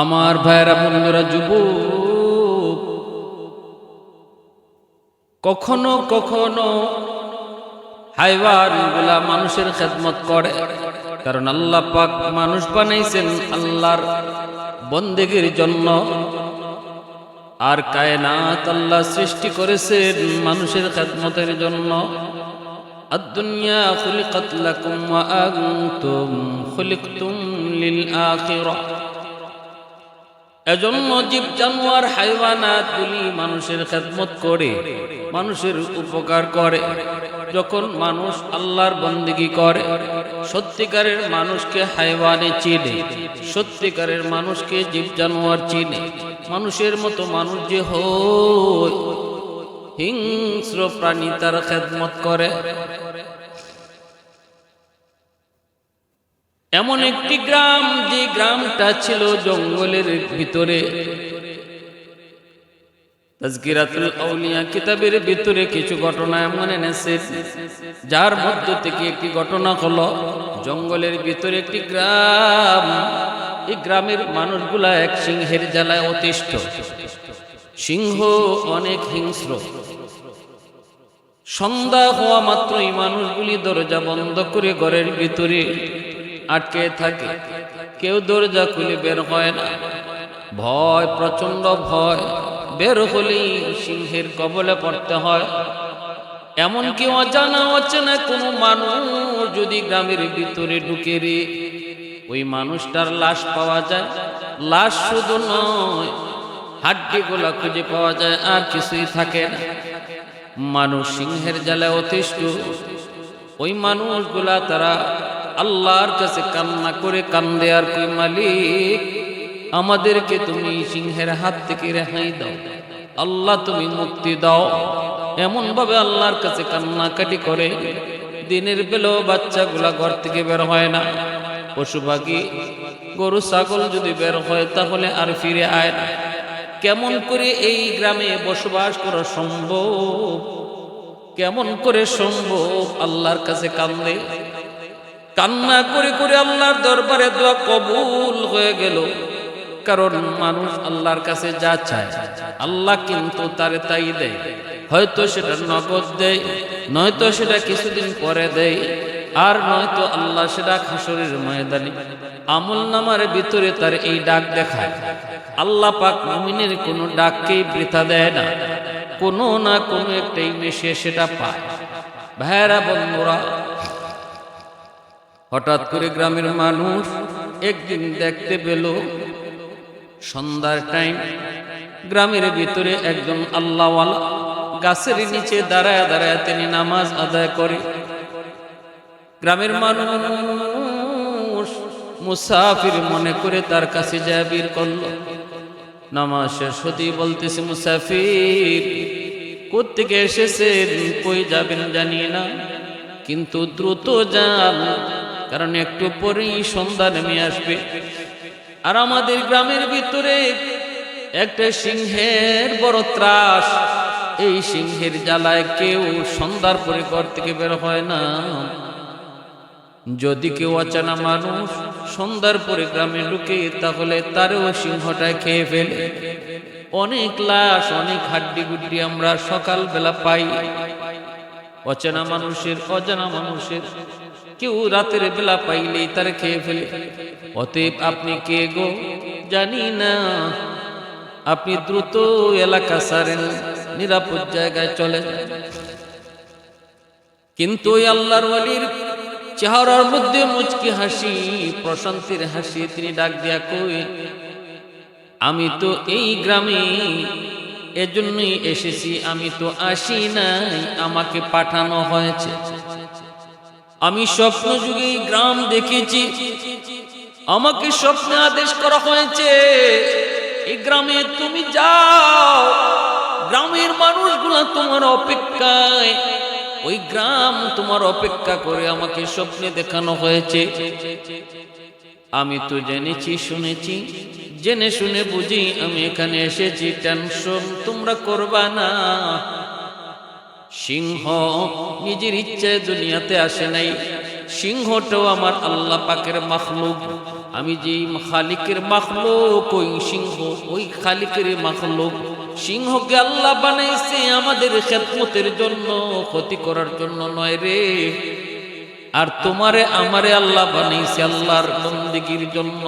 আমার ভাইরা বন্ধুরা যুব কখনো কখনো হাইবারগুলা মানুষের খেদমত করে। কারণ আল্লাহ পাক মানুষ বানাইছেন আল্লাহর বন্দেগের জন্য। আর কায়নাত আল্লাহ সৃষ্টি করেছেন মানুষের খেদমতের জন্য। আদুনিয়া খুলিকাত আগুন তুম খুলি তুম লীল আখিরাহ। এজন্য জীব জানোয়ার, হাইওয়ানাত গুলি মানুষের খেদমত করে, মানুষের উপকার করে। যখন মানুষ আল্লাহর বন্দিগি করে, সত্যিকারের মানুষকে হাইওয়ানে চিনে, সত্যিকারের মানুষকে জীব জানোয়ার চিনে। মানুষের মতো মানুষ যে হয়, হিংস্র প্রাণী তার খেদমত করে। এমন একটি গ্রাম যে গ্রামটা ছিল জঙ্গলের ভিতরে। তাজকিরাতুল আউলিয়া কিতাবের ভিতরে কিছু ঘটনা এমন এনেছে। যার মধ্য থেকে একটি ঘটনা হলো জঙ্গলের ভিতরে একটি গ্রাম। এই গ্রামের মানুষগুলা এক সিংহের জ্বালায় অতিষ্ঠ। সিংহ অনেক হিংস্র। সন্ধ্যা হওয়া মাত্রই মানুষগুলি দরজা বন্ধ করে ঘরের ভিতরে আটকে থাকে। কেউ দরজা খুলে বের হয় না। ভয় প্রচণ্ড ভয়। বের হলেই সিংহের কবলে পড়তে হয়। এমনকি অজানা, অচেনা কোনো মানুষ যদি গ্রামের ভিতরে ঢুকে রে? ওই মানুষটার লাশ পাওয়া যায়। লাশ শুধু নয় হাড্ডি গোলা খুঁজে পাওয়া যায়। আর কিছুই থাকে না। মানুষ সিংহের জ্বালায় অতিষ্ঠ। ওই মানুষগুলা তারা আল্লাহর কাছে কান্না করে কান্দে আর কই মালিক? আমাদেরকে তুমি সিংহের হাত থেকে রেহাই দাও। আল্লাহ তুমি মুক্তি দাও। এমন ভাবে আল্লাহর কাছে কান্নাকাটি করে। দিনের বেলাও বাচ্চাগুলা ঘর থেকে বের হয় না। পশু পাখি, গরু, ছাগল যদি বের হয় তাহলে আর ফিরে আয় না। কেমন করে এই গ্রামে বসবাস করা সম্ভব? কেমন করে সম্ভব? আল্লাহর কাছে কান্দে। কান্না করে করে আল্লাহর দরবারে দোয়া কবুল হয়ে গেল। কারণ মানুষ আল্লাহর কাছে যা চায়, আল্লাহ কিন্তু তারে তাই দেয়। হয়তো সেটা নগদ দেয়, নয়তো সেটা কিছুদিন পরে দেয়, আর নয়তো আল্লাহ সেটা খাসরের ময়দানে আমল নামার ভিতরে তার এই ডাক দেখায়। আল্লাহ পাক মুমিনের কোনো ডাককেই বৃথা দেয় না। কোনো না কোনো একটাই মেশে সেটা পায়। ভাইরা বন্ধুরা হঠাৎ করে গ্রামের মানুষ একদিন দেখতে পেল সন্ধ্যার টাইম গ্রামের ভিতরে একজন আল্লাহওয়ালা গাছের নিচে দাঁড়ায় দাঁড়ায় তিনি নামাজ আদায় করে। গ্রামের মানুষ মুসাফির মনে করে তার কাছে যায় করল। নামাজ শেষ হতেই বলতেছে, মুসাফির কোথেকে এসেছেন? কই যাবেন জানি না। কিন্তু দ্রুত যান কারণ একটু পরেই সন্ধ্যা নেমে আসবে। আর আমাদের গ্রামের ভিতরে একটা সিংহের বড় ত্রাস। এই সিংহের জ্বালায় কেউ সন্ধ্যার পরে ঘর থেকে বের হয় না। যদি কেউ অচানা মানুষ সন্ধ্যার পরে গ্রামে ঢুকে, তাহলে তারও সিংহটায় খেয়ে ফেলে। অনেক লাশ, অনেক হাড্ডি গুড্ডি আমরা সকালবেলা পাই। অচেনা মানুষের, অজানা মানুষের কেউ রাতের বেলা পাইলেই তার খেয়ে ফেলে। অতএব আপনি কে গো? জানি না। আপনি দ্রুত এলাকা সারেন, নিরাপদ জায়গায় চলে কিন্তু ওই আল্লাহর ওয়ালির চেহারার মধ্যে মুচকি হাসি, প্রশান্তির হাসি তিনি ডাক দিয়া কই, আমি তো এই গ্রামে এজন্যই এসেছি, আমি তো আসি নাই, আমাকে পাঠানো হয়েছে। আমি স্বপ্ন যুগে গ্রাম দেখেছি। আমাকে স্বপ্নে আদেশ করা হয়েছে, এই গ্রামে তুমি যাও। গ্রামের মানুষগুলো তোমার অপেক্ষায়। ওই গ্রাম তোমার অপেক্ষা করে আমাকে স্বপ্নে দেখানো হয়েছে। আমি তো জেনেছি, শুনেছি। জেনে শুনে বুঝি আমি এখানে এসেছি। টেনশন তোমরা করবা না। সিংহ নিজের ইচ্ছায় দুনিয়াতে আসে নাই। সিংহটাও আমার আল্লাহ পাকের মাখলুক। আমি যেই খালিকের মাখলুক, ওই সিংহ, ওই খালিকের মাখলুক। সিংহকে আল্লাহ বানাইছে আমাদের খেতমতের জন্য, ক্ষতি করার জন্য নয় রে। আর তোমারে, আমারে আল্লাহ বানাইছে আল্লাহর বন্দিগির জন্য।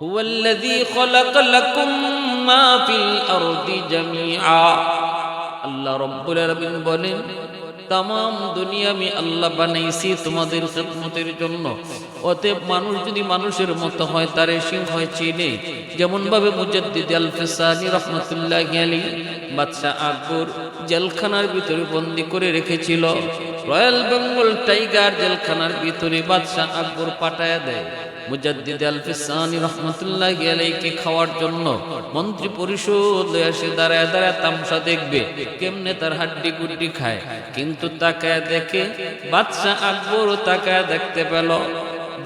হুয়াল্লাযী খলাক লাকুম মা ফিল আরদি জামিআ। আল্লাহ রব্বুল আলামিন বলেন তাম দুনিয়া আমি আল্লাহ বানাইছি তোমাদের খেদমতের জন্য। অতএব মানুষ যদি মানুষের মতো হয়, তারে সিংহ চিনে। যেমন ভাবে মুজাদ্দিদ আল ফিসানি রহমতুল্লাহ আলী বাদশাহ আকবর জেলখানার ভিতরে বন্দি করে রেখেছিল। রয়্যাল বেঙ্গল টাইগার জেলখানার ভিতরে বাদশাহ আকবর পাঠায়া দেয়। মুজাদ্দিদ আল ফিসানি রহমতুল্লাহ আলাইকে খাওয়ার জন্য মন্ত্রী পরিষদ এসে দাঁড়ায় দাঁড়ায় তামসা দেখবে, কেমনে তার হাড্ডি গুড্ডি খায়। কিন্তু তাকায় দেখে বাদশাহ আকবরও তাকায় দেখতে পেল,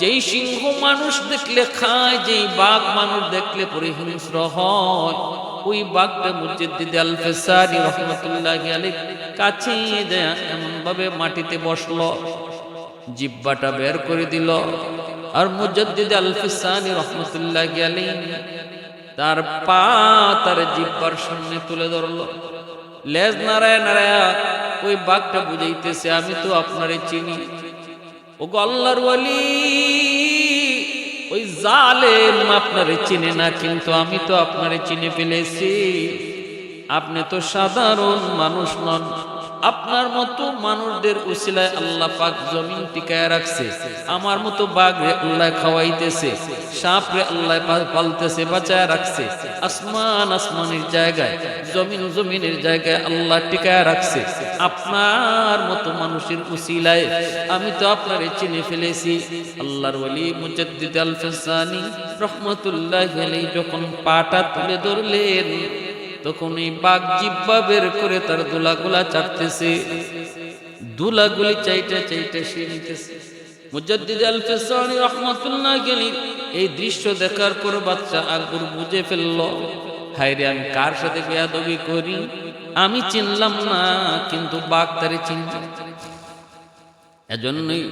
যেই সিংহ মানুষ দেখলে খায়, যেই বাঘ মানুষ দেখলে পরিহিংস্র হয়, ওই বাঘটা মুজাদ্দিদ আল ফিসানি রহমতুল্লাহ আলাই কাছে যায় এমন ভাবে মাটিতে বসল জিব্বাটা বের করে দিল। আর মুজাদ্দিদ আল ফিসানি রহমতুল্লাহ গেলেন তার পা তার জিব্বার সামনে তুলে ধরলো। লেজ নারায় নারায় ওই বাঘটা বুঝাইতেছে, আমি তো আপনারে চিনি। ও গো আল্লাহর ওয়ালি, ওই জালেম আপনারে চিনে না, কিন্তু আমি তো আপনারে চিনে ফেলেছি। আপনি তো সাধারণ মানুষ নন। আপনার মতো মানুষদের উসিলায় আল্লাহ পাক জমিন টিকায় রাখছে। আমার মতো বাঘ রে আল্লাহ খাওয়াইতেছে। সাপ রে আল্লাহ পালতেছে, বাঁচায় রাখছে। আসমান আসমানের জায়গায়, জমিন জমিনের জায়গায় আল্লাহ টিকায় রাখছে। আপনার মতো মানুষের উসিলায় আমি তো আপনারে চিনে ফেলেছি। আল্লাহর ওলি মুজাদ্দিদ আল ফিসানি রহমতুল্লাহ যখন পাটা তুলে ধরলেন তখন এই বাঘ জিব্বা বের করে তার দুলাগুলা চাটতেছে দুলাগুলি চাইটা চাইটা সে নিতেছে। মুজাদ্দিদ আল ফিসানি রহমাতুল্লাহ গেলি এই দৃশ্য দেখার পর বাচ্চা আকবর বুঝে ফেলল, হায়রে, আমি কার সাথে বেয়াদবি করি? আমি চিনলাম না, কিন্তু বাঘ তারে চিনল এজন্যই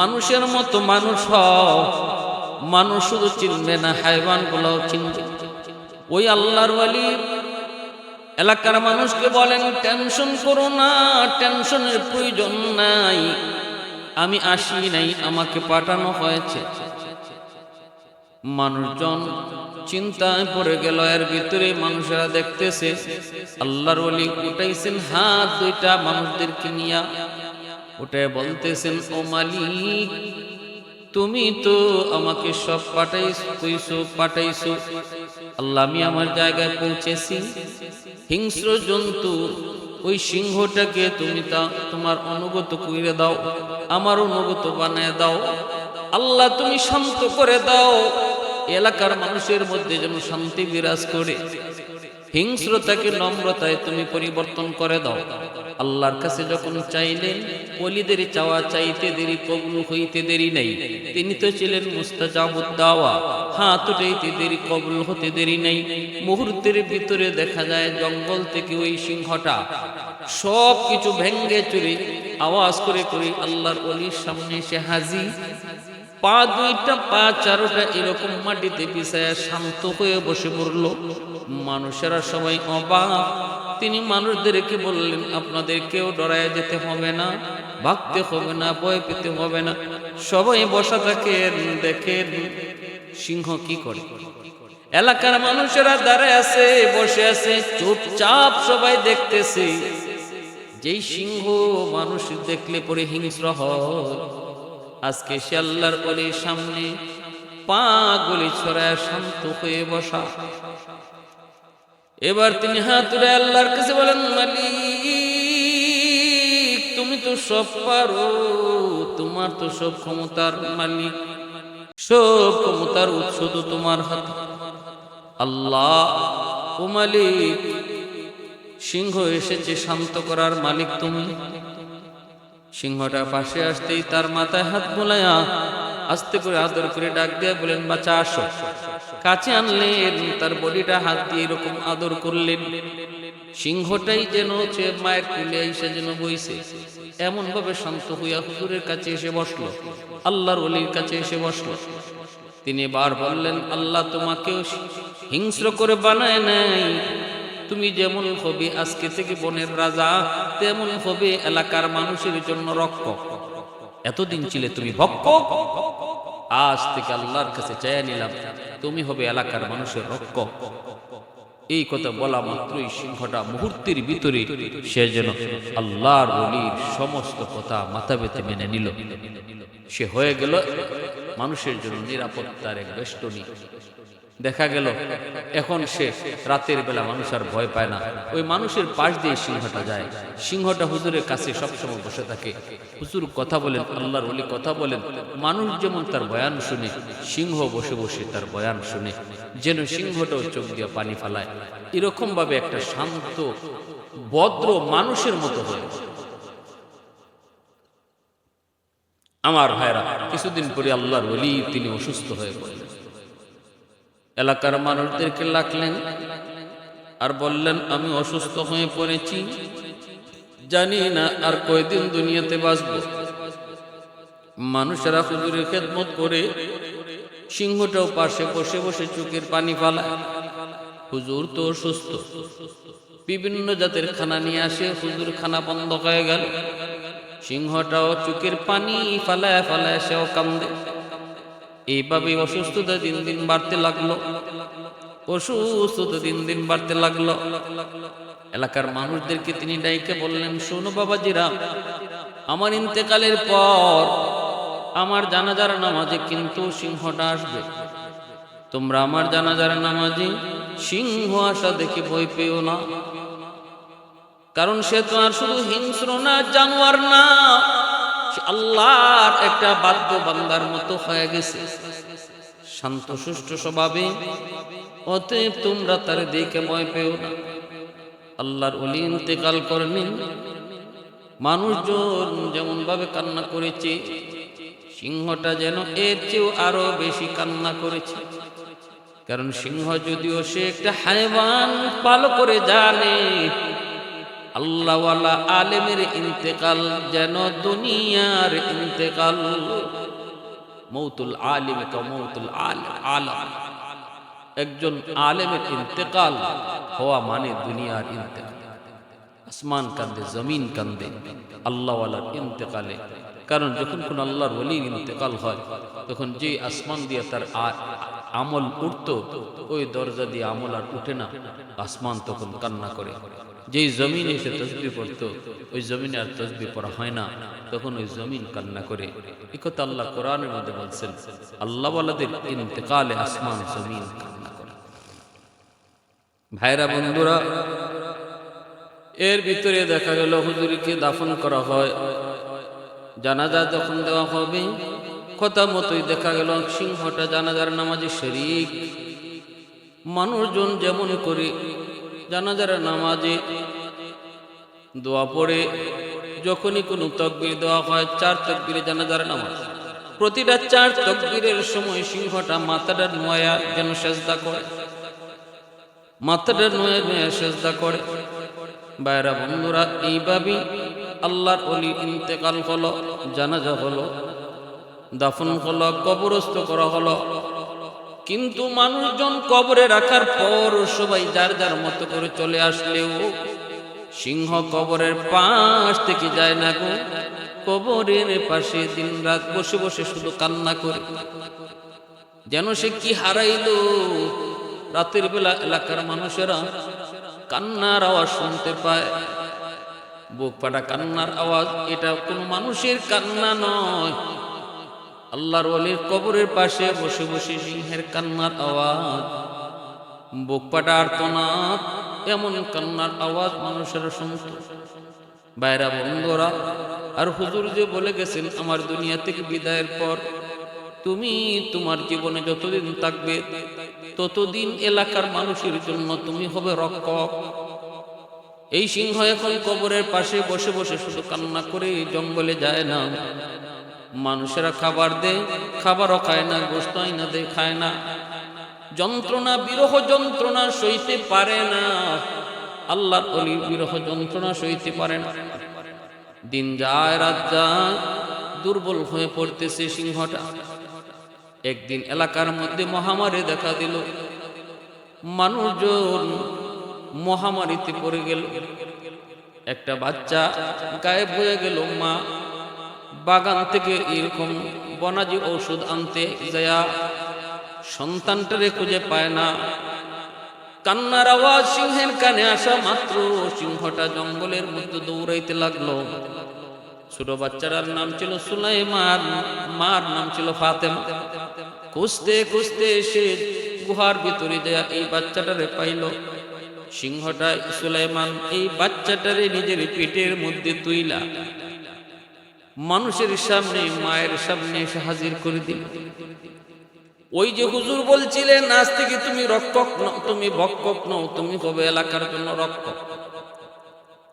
মানুষের মতো মানুষ হও, মানুষ শুধু চিনবে না হাইওয়ান গুলাও চিনবে। ওই আল্লাহর ওয়ালি এলাকার মানুষকে বলেন, টেনশন করো না, টেনশনের প্রয়োজন নাই। আমি আসি নাই, আমাকে পাঠানো হয়েছে। মানুষজন চিন্তায় পড়ে গেল, এর ভিতরে মানুষেরা দেখতেছে, আল্লাহর ওলি উঠাইছেন হাত দুইটা মানুষদেরকে নিয়া। ওটাই বলতেছেন, ও মালিক তুমি তো আমাকে সব পাঠাইছো পাঠাইছো। আল্লাহ, আমি আমার জায়গায় পৌঁছেছি। হিংস্র জন্তু, ওই সিংহটাকে তুমি তা তোমার অনুগত করে দাও, আমার অনুগত বানায় দাও। আল্লাহ, তুমি শান্ত করে দাও। এলাকার মানুষের মধ্যে যেন শান্তি বিরাজ করে। হিংস্রতাকে নম্রতায় তুমি পরিবর্তন করে দাও। আল্লাহর কাছে যখন চাইলেন অলিদের চাওয়া চাইতে দেরি কবুল হইতে দেরি নেই। তিনি তো ছিলেন মুস্তাজাবুদ দাওয়া হাত উঠাইতে দেরি, কবুল হতে দেরি নেই। মুহূর্তের ভিতরে দেখা যায়, জঙ্গল থেকে ওই সিংহটা সব কিছু ভেঙ্গে চুরি আওয়াজ করে করে আল্লাহর অলির সামনে এসে হাজি পা দুইটা, পা চারোটা এরকম মাটিতে পিছায় শান্ত হয়ে বসে পড়ল। মানুষেরা সবাই অবাক। তিনি মানুষদেরকে বললেন, আপনাদের কেউ ডরায় যেতে হবে না ভাগতে হবে না, ভয় পেতে হবে না। সবাই বসা থাকেন, দেখেন সিংহ কি করে। এলাকার মানুষেরা দাঁড়ায় আছে, বসে আছে, চুপচাপ সবাই দেখতেছে। যেই সিংহ মানুষ দেখলে পরে হিংস্র হয়। আজকে সে আল্লাহর অলির সামনে পা গুলি ছড়ায় শান্ত হয়ে বসা। এবার তিনি হাত তুলে আল্লাহর কাছে বলেন, মালিক, তুমি তো সব পারো, তোমার তো সব ক্ষমতার মালিক। সব ক্ষমতার উৎস তো তোমার হাত। আল্লাহ, ও মালিক, সিংহ এসেছে শান্ত করার মালিক তুমি। সিংহটা পাশে আসতেই তার মাথায় হাত বোলায়া আস্তে করে আদর করে ডাক দিয়ে বলেন বাচ্চা আসো। কাছে আনলেন, তার বডিটা হাত দিয়ে এরকম আদর করলেন। সিংহটাই যেন হচ্ছে মায়ের কুলে এসে যেন বইছে। এমন ভাবে শান্ত হইয়া হুজুরের কাছে এসে বসল, আল্লাহর অলির কাছে এসে বসল। তিনি বার বললেন, আল্লাহ তোমাকেও হিংস্র করে বানায় নাই। তুমি যেমন হবে আজকে থেকে বনের রাজা, তেমন হবে এলাকার মানুষের জন্য রক্ষক। এতদিন ছিলে তুমি ভক্ষক আজ থেকে আল্লাহর কাছে চেয়ে নিলাম, তুমি হবে এলাকার মানুষের রক্ষক। এই কথা বলা মাত্রই সিংহটা মুহূর্তের ভিতরে সে যেন আল্লাহর বলির সমস্ত কথা মাথা পেতে মেনে নিল। সে হয়ে গেল মানুষের জন্য নিরাপত্তার এক বেষ্টনী। দেখা গেল, এখন সে রাতের বেলা মানুষ আর ভয় পায় না। ওই মানুষের পাশ দিয়ে সিংহটা যায়। সিংহটা হুজুরের কাছে সবসময় বসে থাকে। হুজুর কথা বলেন, আল্লাহর ওলি কথা বলেন। মানুষ যেমন তার বয়ান শুনে, সিংহ বসে বসে তার বয়ান শুনে, যেন সিংহটাও চোখ দিয়ে পানি ফালায়। এরকম ভাবে একটা শান্ত, ভদ্র মানুষের মতো হয়ে আমার ভাইরা কিছুদিন পরে আল্লাহর ওলি তিনি অসুস্থ হয়ে পড়লেন। এলাকার মানুষদেরকে লাগলেন আর বললেন, আমি অসুস্থ হয়ে পড়েছি। জানি না আর কয়দিন দুনিয়াতে বাঁচব। মানুষেরা হুজুরের খেদমত করে সিংহটাও পাশে বসে বসে চোখের পানি ফালায়। হুজুর তো অসুস্থ। বিভিন্ন জাতের খানা নিয়ে আসে, হুজুর খানা বন্ধ হয়ে গেল। সিংহটাও চোখের পানি ফালায় ফালায় সেও কান্দে। এইভাবে অসুস্থতা দিন দিন বাড়তে লাগল। অসুস্থতা দিন দিন বাড়তে লাগল। এলাকার মানুষদেরকে তিনি ডাইকে বললেন, শোনো বাবাজিরা, আমার ইন্তেকালের পর আমার জানাজার নামাজে কিন্তু সিংহটা আসবে। তোমরা আমার জানাজার নামাজে সিংহ আসা দেখে ভয় পেও না। কারণ সে তো আর শুধু হিংস্র না, জানোয়ার না। আল্লাহর একটা বাদ্য বান্দার মতো হয়ে গেছে। শান্ত, সুষ্ঠু স্বভাবে। অতএব তোমরা তার দেখে ময় পেও না। আল্লাহর অলি ইন্তেকাল করেনি। মানুষজন যেমন ভাবে কান্না করেছে, সিংহটা যেন এর চেয়েও আরও বেশি কান্না করেছে। কারণ সিংহ যদিও সে একটা হাইওয়ান পাল করে জানে আল্লাহওয়ালা আলেমের ইন্তেকাল যেন দুনিয়ার ইন্তেকাল। মৌতুল আলিম মৌতুল আল আলম। একজন আলেমের ইন্তেকাল হওয়া মানে দুনিয়ার ইন্তেকাল। আসমান কান্দে, জমিন কান্দে আল্লাহওয়ালার ইন্তেকালে। কারণ যখন কোন আল্লাহর ওলির ইন্তেকাল হয়, তখন যে আসমান দিয়ে তার আমল উঠত, ওই দরজা দিয়ে আমল আর উঠে না। আসমান তখন কান্না করে। যেই জমিনে এসে তসবি পড়তো, ওই জমিনে আর তসবি পড়া হয় না। তখন ওই জমিন কান্না করে। একথা আল্লাহ কোরআনের মধ্যে বলছেন, আল্লাহ ইন্তেকালে আসমান জমিন ভাইরা, বন্ধুরা, এর ভিতরে দেখা গেল হুজুরিকে দাফন করা হয়। জানাজা যখন দেওয়া হবে, কথা মতোই দেখা গেল সিংহটা জানাজার নামাজে শরিক। মানুষজন যেমন করে জানাজার নামাজে দোয়া পড়ে, যখনই কোনো তকবির দেওয়া হয়, চার তকবিরে জানাজার নামাজ। প্রতিটা চার তকবিরের সময় সিংহটা মাথাটা নয়া যেন সেজদা করে। মাথাটা নয়া নয়া সেজদা করে। বাইরা বন্ধুরা, এইভাবেই আল্লাহর অলি ইন্তেকাল হলো, জানাজা হলো, দাফন হলো, কবরস্থ করা হলো কিন্তু মানুষজন কবরে রাখার পর সবাই যার যার মতো করে চলে আসলেও সিংহ কবরের পাশ থেকে যায় না গো। কবরের পাশে দিন রাত বসে বসে শুধু কান্না করে। যেন সে কি হারাইল। রাতের বেলা এলাকার মানুষেরা কান্নার আওয়াজ শুনতে পায়। বুক পাটা কান্নার আওয়াজ। এটা কোনো মানুষের কান্না নয়। আল্লাহর ওলির কবরের পাশে বসে বসে সিংহের কান্নার আওয়াজ। বুক পাটা আর্তনাদ এমন কান্নার আওয়াজ মানুষেরা শুনত। বাইরা বন্ধুরা, আর হুজুর যে বলে গেছেন, আমার দুনিয়া থেকে বিদায়ের পর তুমি তোমার জীবনে যতদিন থাকবে, ততদিন এলাকার মানুষের জন্য তুমি হবে রক্ষক। এই সিংহ এখন কবরের পাশে বসে বসে শুধু কান্না করে জঙ্গলে যায় না। মানুষেরা খাবার দেয় খাবারও খায় না গোস্ত না দেয় খায় না। যন্ত্রণা, বিরহ যন্ত্রণা সইতে পারে না। আল্লাহর অলি বিরহ যন্ত্রণা সইতে পারে না। দিন যায়, রাত যায়, দুর্বল হয়ে পড়তেছে সিংহটা। একদিন এলাকার মধ্যে মহামারী দেখা দিল। মানুষজন মহামারীতে পড়ে গেল। একটা বাচ্চা গায়েব হয়ে গেল মা। বাগান থেকে এরকম বনাজি ঔষধ আনতে যায়া সন্তানটারে খুঁজে পায় না। কান্নার আওয়াজ সিংহের কানে আসা মাত্র সিংহটা জঙ্গলের মধ্যে দৌড়াইতে লাগল। ছোট বাচ্চাটার নাম ছিল সুলাইমান, মার নাম ছিল ফাতেমা। খুঁজতে খুঁজতে সে গুহার ভিতরে যায় এই বাচ্চাটারে পাইল। সিংহটা সুলাইমান এই বাচ্চাটারে নিজের পেটের মধ্যে তুইলা। মানুষের সামনে, মায়ের সামনে এসে হাজির করে দিল। ওই যে হুজুর বলছিলেন, আজ থেকে তুমি রক্ষক নও, তুমি ভক্ষক নও, তুমি হবে এলাকার জন্য রক্ষক।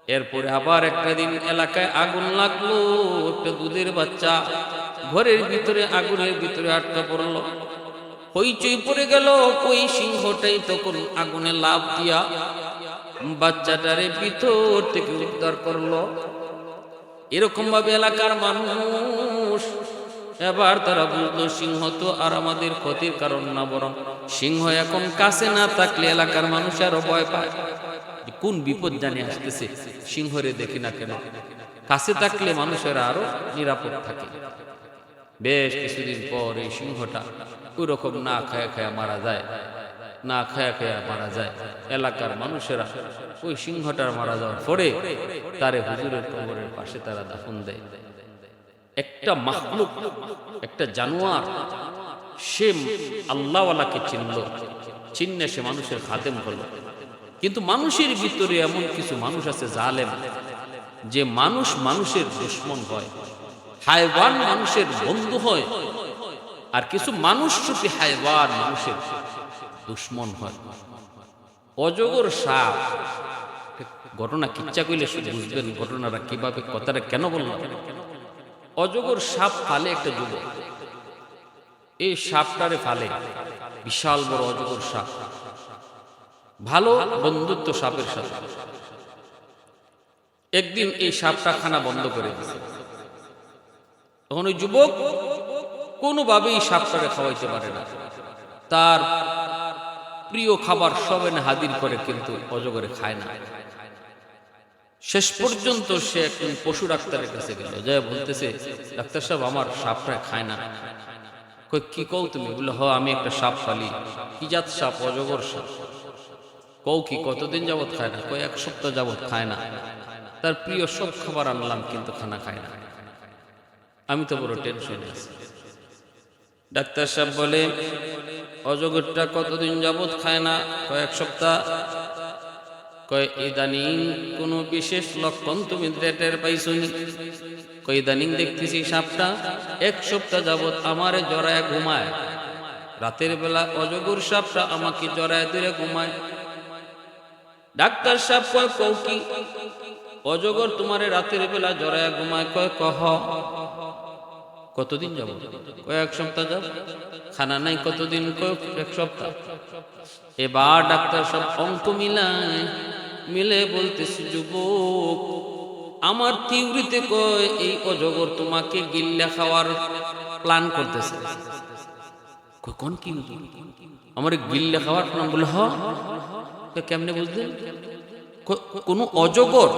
এরপরে আবার একটা দিন এলাকায় আগুন লাগল, একটা দুধের বাচ্চা ঘরের ভিতরে, আগুনের ভিতরে আটকা পড়ল। হইচই পড়ে গেল ওই সিংহটাই তখন আগুনে লাভ দিয়া বাচ্চাটারে ভিতর থেকে উদ্ধার করল। এরকম ভাবে এলাকার মানুষ। এবার তারা বুঝলো সিংহ তো আর আমাদের ক্ষতির কারণ না বরং সিংহ এখন কাছে না থাকলে এলাকার মানুষ আরও ভয় পায়। কোন বিপদ জানি আসতেছে, সিংহরে দেখি না কেন? কাছে থাকলে মানুষেরা আরও নিরাপদ থাকে। বেশ কিছুদিন পর এই সিংহটা ওই রকম না খায় খায়া মারা যায়। না খায়া খায়া মারা যায়। এলাকার মানুষেরা ওই সিংহটার মারা যাওয়ার পরে তারে হুজুরের কবরের পাশে তারা দাফন দেয়। একটা মাহলুক একটা জানোয়ার, সে আল্লাহওয়ালাকে চিনল। চিহ্নে সে মানুষের খাদেম হলো। কিন্তু মানুষের ভিতরে এমন কিছু মানুষ আছে জালেম, যে মানুষ মানুষের দুশ্মন হয়, হায়ওয়ান মানুষের বন্ধু হয়, আর কিছু মানুষ রূপী হায়ওয়ান মানুষের দুশ্মন হয়। অজগর সাপ। ঘটনা কিচ্ছা কইলে বুঝবেন ঘটনাটা কীভাবে, কথাটা কেন বললাম? অজগর সাপ ফালে একটা যুবক। এই সাপটারে ফালে। বিশাল বড় অজগর সাপ। ভালো বন্ধুত্ব সাপের সাথে। একদিন এই সাপটা খানা বন্ধ করে তখন ওই যুবক কোনোভাবেই সাপটারে খাওয়াইতে পারে না। তার প্রিয় খাবার সব এনে হাজির করে কিন্তু অজগরে খায় না। শেষ পর্যন্ত সে একজন পশু ডাক্তারের কাছে গেল। যা বলতেছে, ডাক্তার সাহেব, আমার সাপটা খায় না। কই কি কও তুমি? বলে হ, আমি একটা সাপ পালি। কি জাত সাপ? অজগর সাপ। কও কি, কতদিন যাবত খায় না? কই এক সপ্তাহ যাবৎ খায় না। তার প্রিয় সব খাবার আনলাম, কিন্তু খানা খায় না। আমি তো বড় টেনশনে আছি। ডাক্তার সাহেব বলে অজগরটা কতদিন যাবত খায় না? কয়েক সপ্তাহ। কয়, ইদানিং কোনো বিশেষ লক্ষণ তুমি টের পাইছনি? কয়, ইদানিং দেখতেছি সাপটা এক সপ্তাহ যাবত আমারে জড়ায় ঘুমায়। রাতের বেলা অজগর সাপটা আমাকে জড়ায় ধরে ঘুমায়। ডাক্তার সাপ কয়, কও কি? অজগর তোমারে রাতের বেলা জড়ায় ঘুমায়। কয়, কহ। কতদিন যাব? কয়েক সপ্তাহ যাব? খানা নাই কতদিন? কয়েক এক সপ্তাহ। এবার ডাক্তার সব অঙ্ক মিলায়, মিলে বলতেছি, যুবক, আমার তিউরিতে কয়, এই অজগর তোমাকে গিল্লা খাওয়ার প্ল্যান করতেছে। কোন কি আমার গিল্লা খাওয়ার প্ল্যান বলে, হ। কেমনে বুঝলেন কোনো অজগর,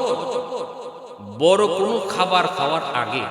বড় কোনো খাবার খাওয়ার আগে